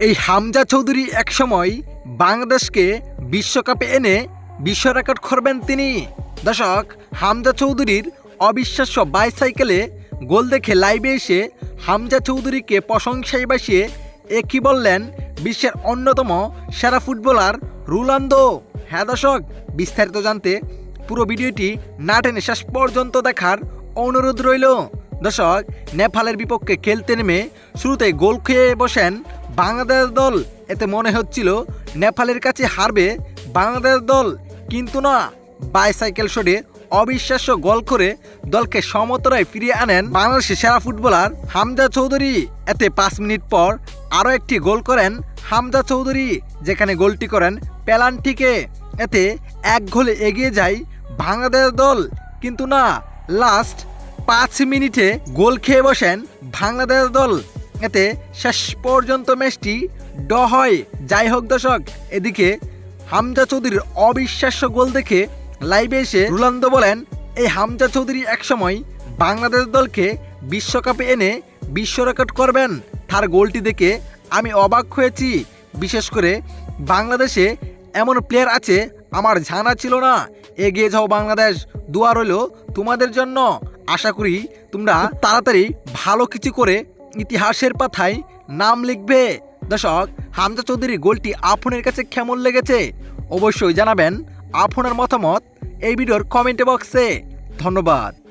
এই হামজা চৌধুরী একসময় বাংলাদেশকে বিশ্বকাপে এনে বিশ্ব রেকর্ড করবেন তিনি। দর্শক, হামজা চৌধুরীর অবিশ্বাস্য বাইসাইকেলে গোল দেখে লাইভে এসে হামজা চৌধুরীকে প্রশংসায় বাসিয়ে এ কি বললেন বিশ্বের অন্যতম সেরা ফুটবলার রুলান্দো হ্যাঁ দর্শক, বিস্তারিত জানতে পুরো ভিডিওটি না টেনে শেষ পর্যন্ত দেখার অনুরোধ রইল। দর্শক, নেপালের বিপক্ষে খেলতে নেমে শুরুতে গোল খেয়ে বসেন বাংলাদেশ দল। এতে মনে হচ্ছিল নেপালের কাছে হারবে বাংলাদেশ দল, কিন্তু না, বাইসাইকেল শটে অবিশ্বাস্য গোল করে দলকে সমতরায় ফিরিয়ে আনেন বাংলাদেশের সেরা ফুটবলার হামজা চৌধুরী। এতে পাঁচ মিনিট পর আরও একটি গোল করেন হামজা চৌধুরী, যেখানে গোলটি করেন পেলান্টিকে। এতে এক গোলে এগিয়ে যায় বাংলাদেশ দল, কিন্তু না, লাস্ট পাঁচ মিনিটে গোল খেয়ে বসেন বাংলাদেশ দল। এতে শেষ পর্যন্ত ম্যাচটি ড হয়। যাই হোক দর্শক, এদিকে হামজা চৌধুরীর অবিশ্বাস্য গোল দেখে লাইভে এসে রুলান্দো বলেন, এই হামজা চৌধুরী একসময় বাংলাদেশ দলকে বিশ্বকাপে এনে বিশ্ব রেকর্ড করবেন। তার গোলটি দেখে আমি অবাক হয়েছি। বিশেষ করে বাংলাদেশে এমন প্লেয়ার আছে, আমার জানা ছিল না। এগিয়ে যাও বাংলাদেশ, দোয়া রইল তোমাদের জন্য। আশা করি তোমরা তাড়াতাড়ি ভালো কিছু করে ইতিহাসের পাথায় নাম লিখবে। দর্শক, হামজা চৌধুরীর গোলটি আপনের কাছে কেমন লেগেছে? অবশ্যই জানাবেন আপনার মতামত এই ভিডিওর কমেন্ট বক্সে। ধন্যবাদ।